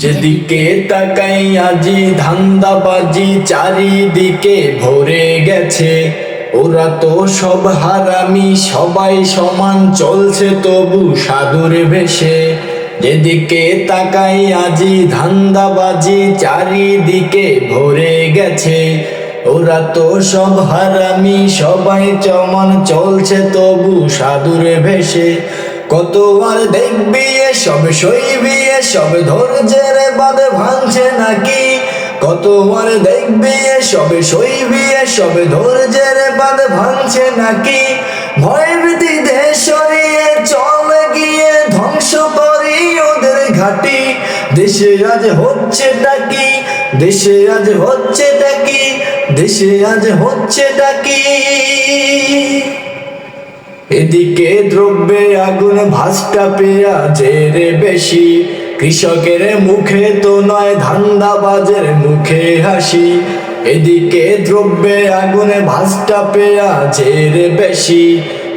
যেদিকে তাকাই আজি ধান্দাবাজি চারিদিকে ভরে গেছে। ওরা তো সব হারামি, সবাই সমান চলছে তবু সাধুর ভেসে যেদিকে তাকাই আজি ধান্দাবাজি চারিদিকে ভরে গেছে। ওরা তো সব হারামি, সবাই চমন চলছে তবু সাধুর ভেসে কত আর দেখবি সব সইবি সব ধৈর্যের বাদে ভাঙছে নাকি? কত আর দেখবি সব সইবি সব ধৈর্যের বাদে ভাঙছে নাকি? ভয় ভীতি সরিয়ে চলে গিয়ে ধ্বংস করি ওদের ঘাটি। দেশে আজ হচ্ছে ডাকি দেশে আজ হচ্ছে ডাকি দেশে আজ হচ্ছে ডাকি এদিকে দ্রব্যে আগুন ভাসটা পেঁয়াজের বেশি। কৃষকের মুখে তো নয় ধান্দাবাজের মুখে হাসি। এদিকে দ্রব্যে আগুনে ভাসটা পেঁয়াজের বেশি।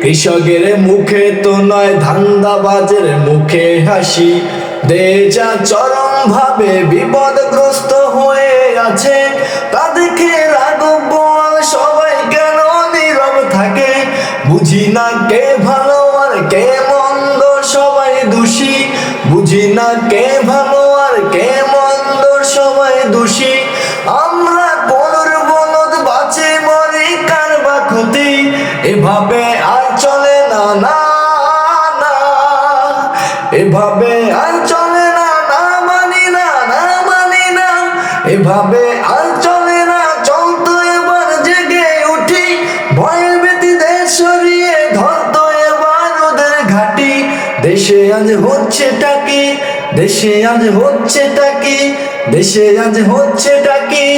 কৃষকের মুখে তো নয় ধান্দাবাজের মুখে হাসি। দেজা চরম ভাবে বিপদগ্রস্ত হয়ে আছে। তাদেরকে রাগব সবাই বুঝি না কে ভালো আর কে মন্দ, সবাই দোষী। আমরা পর বলদ বাঁচে, মরে কার বা ক্ষতি? এভাবে আর চলে না না না। এভাবে আর চলে না না মানি না না মানি না। এভাবে আজ হচ্ছে টাকি দেশে আজ হচ্ছে টাকি দেশে আজ হচ্ছে টাকি